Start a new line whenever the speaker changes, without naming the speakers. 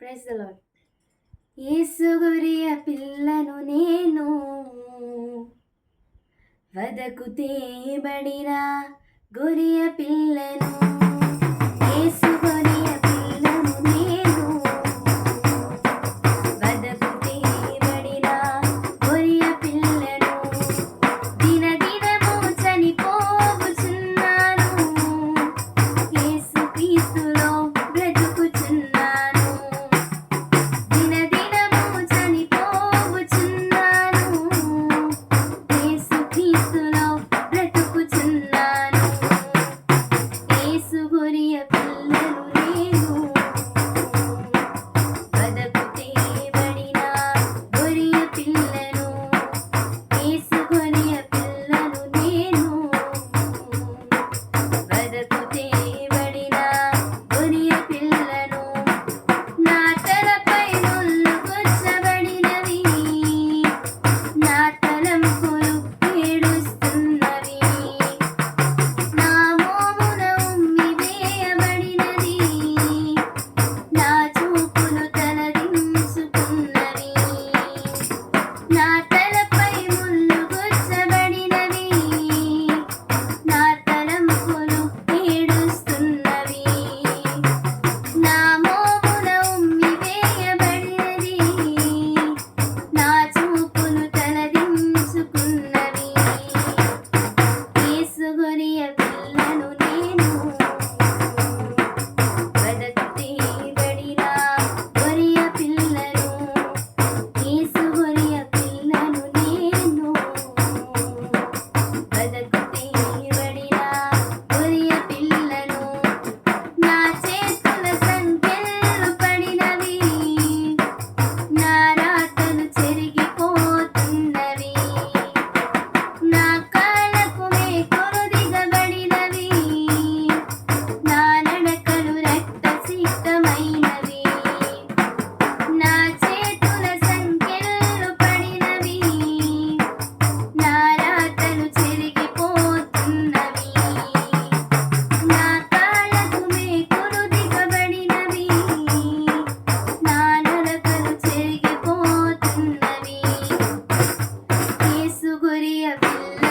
Praise గురియ పిల్లను నేను వదకు తేబడిన గురియ పిల్లను యేసు Maria Blue.